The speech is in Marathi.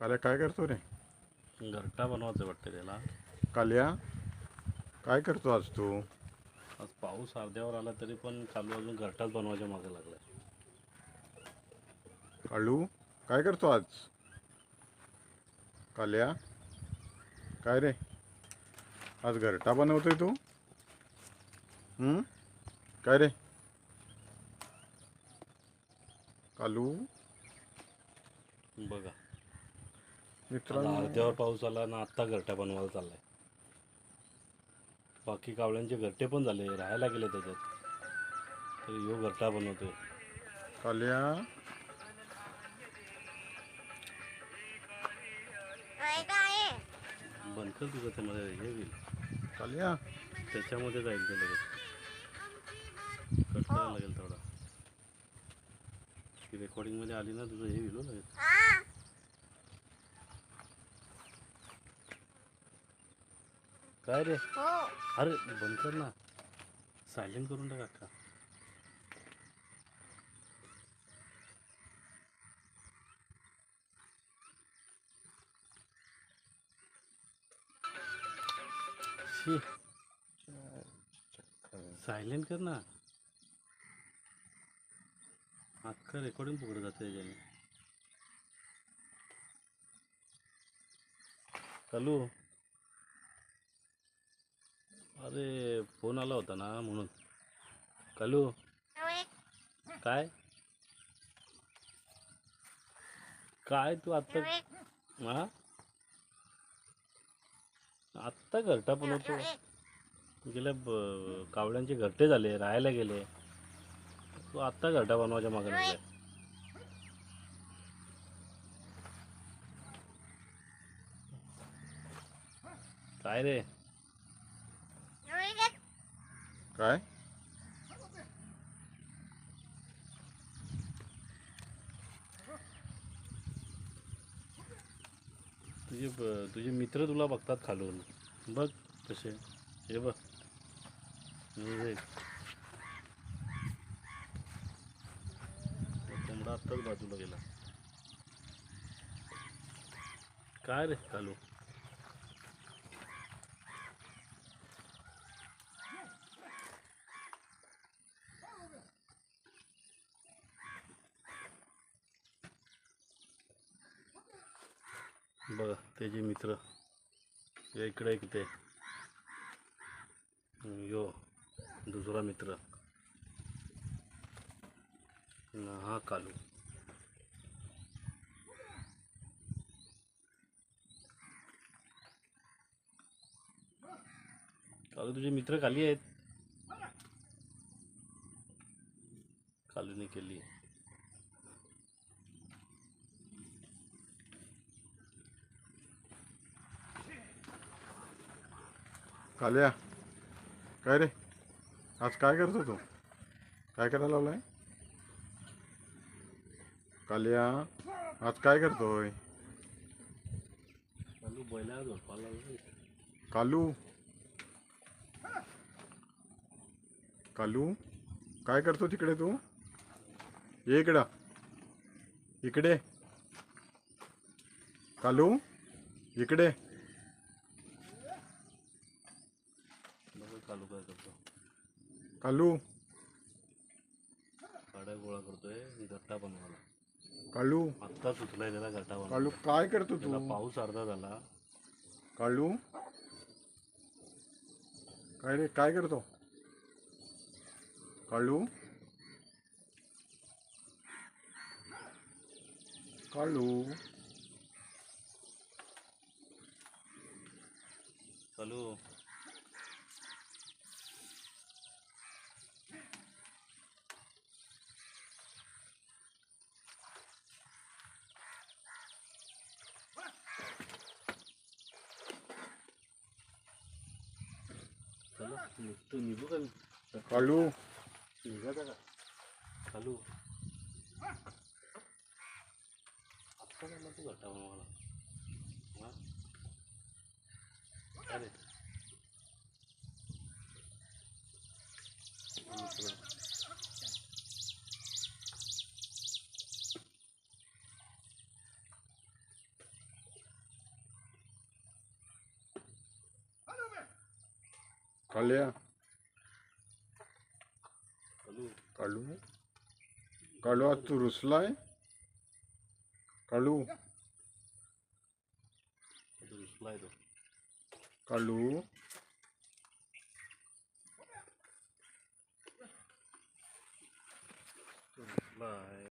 काल्या काय करतो रे? घरटा बनवायचं वाटतं त्याला. काल्या काय करतो आज तू? आज पाऊस अर्ध्यावर आला तरी पण चालू अजून घरटाच बनवायच्या मागे लागला काळू काय करतो आज? काल्या काय रे? आज घरटा बनवतोय तू? हं? काय रे? कालू? बघा. आता अर्ध्यावर पाऊस आला ना आत्ता घरटा बनवायला चाललाय. बाकी कावळ्यांचे घरटे पण झाले राहायला गेले त्याच्यात. तर ह्यो घरटा बनवतोय. काल्या बंद कर तुझं त्यामध्ये हे होईल. काल्या त्याच्यामध्ये जाईल ते लगेच. कट करायला लागेल थोडा. ती रेकॉर्डिंगमध्ये आली ना तुझं हे होईल हो लगेच. काय रे? अरे बंद कर ना. सायलेंट करून टाक शी. सायलेंट कर ना. अख्खा रेकॉर्डिंग पकडत जाते त्याच्याने. चालू अरे फोन आला होता ना म्हणून. कालू काय? काय तू आत्ता हा आत्ता घरटा बनवतो गेल्या कावड्यांचे घरटे झाले राहायला गेले. तू आत्ता घरटा बनवायच्या मागे लागलाय. काय रे? काय? तुझे तुझे मित्र तुला बघतात खालून. बघ कसे. हे बघ. हे बघ. कोंबडा आत्ताच बाजूला गेला. काय रे खालू? बघा, त्याचे मित्र. इकडे एक ते यो, दुसरा मित्र. न, हा कालू. कालू, तुझे मित्र खाली आहेत? कालूने केली काल्या काय रे? आज काय करतो तू काय करायला लावलाय? काल्या आज काय करतोय? कालू? कालू काय करतो तिकडे तू? ये इकडं. इकडे. कालू इकडे. कालू काड्या गोळा करतोय गट्टा बनवायला. कालू. आत्ता सुचलाय त्याला गट्टा बनवायला. कालू काय करतो त्याला तू पाऊस अर्धा झाला. कालू. काय रे काय करतो? कालू. कालू. चालू चला निघतो निघू का मी? कालू निघायचा का? चालू आत्ता मला तू घट्टा बनवायला हा अरे मित्र काल्या चालू काळू काळू आज तू रुसलाय. काळू काळू